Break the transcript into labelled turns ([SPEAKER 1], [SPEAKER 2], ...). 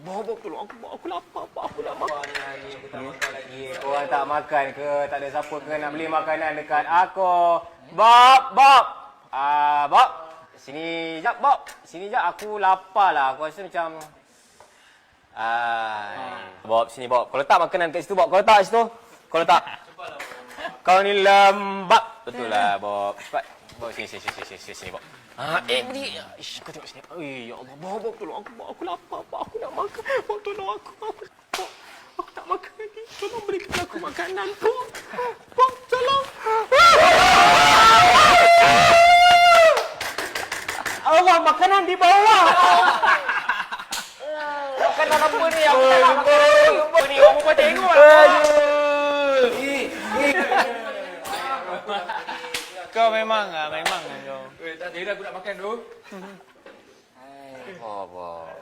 [SPEAKER 1] Bob, Bob, tolong aku, Bob. Aku lapar, Bob. Aku nak makan.
[SPEAKER 2] Korang tak makan ke? Tak ada siapa ke nak beli makanan dekat aku? Bob, Bob. Ah, Bob. Sini jap, Bob. Sini jap. Aku lapar lah. Aku rasa macam... Ah, Bob, sini Bob. Kau letak makanan kat situ, Bob. Kau letak kat situ. Kau letak. Kau ni lembab. Betul lah, Bob. Cepat. Bob, sini, sini, sini, sini, sini, sini Bob. Ah, eh, beri. Ish, kau tengok sini. Eh, ya Allah.
[SPEAKER 1] Bob, Bob, tolong aku. Aku lapar, Bob. Aku nak makan. Bob, tolong aku. Aku, Bob. Aku tak makan lagi. Tolong berikan aku makanan, Bob. Bob, tolong.
[SPEAKER 2] Allah, makanan di bawah. makanan apa ni? Aku tak nak makan. Apa ni? Orang pun tengok lah.
[SPEAKER 3] Kau memang ah, memang ah kau.
[SPEAKER 4] Eh, tak ada aku nak makan tu.
[SPEAKER 2] Oh, Bob.